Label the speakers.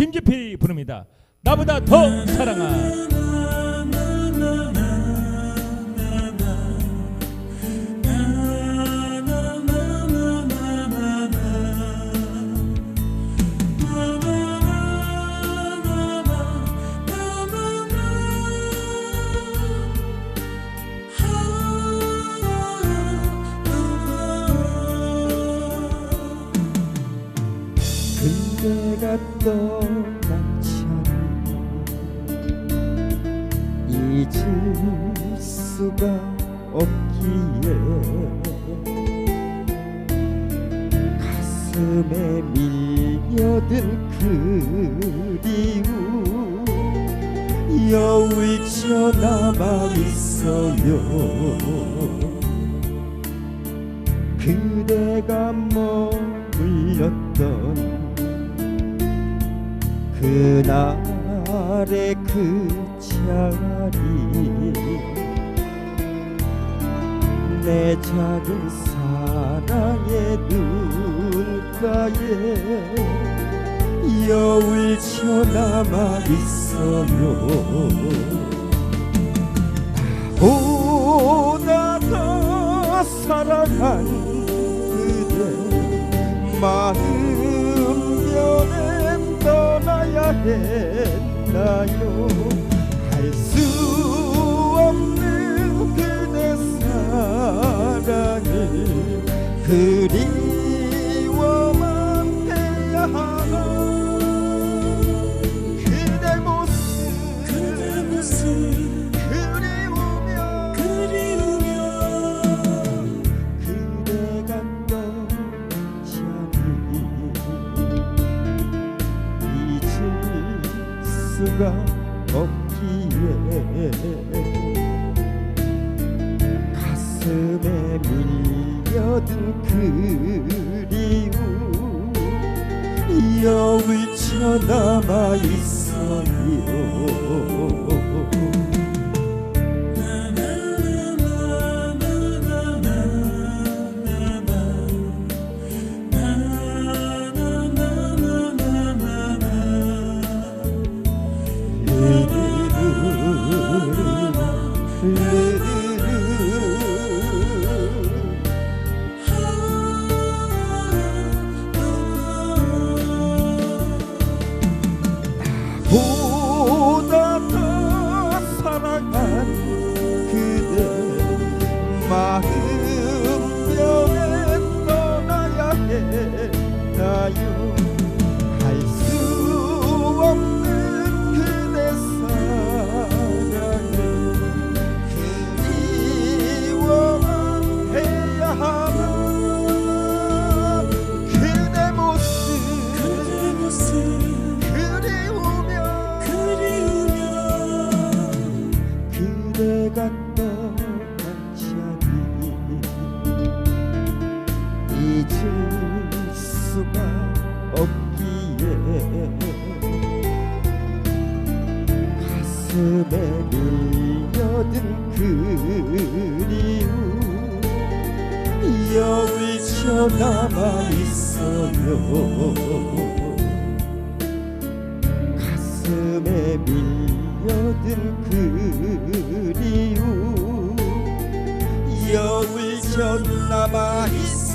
Speaker 1: 김지필이 부릅니다. 나보다 더 사랑한
Speaker 2: 떠난 차를 잊을 수가 없기에 가슴에 밀려든 그리움 여울쳐 남아 있어요. 그대가 머물렀던 그날의 그 자리. 내 작은 사랑의 눈가에 여울쳐 남아 있어요. 보다 더 사랑한 그대 마음 했나요. 할수 수가 없기에. 가슴에 밀려든 그리움 여울쳐 남아 있어요 보다 더 사랑한 그대 마음 잊을 수가 없기에 가슴에 밀려든 그리움 여울쳐 남아 있어요 가슴에 밀려든 그리움 여울쳐 남아 있어요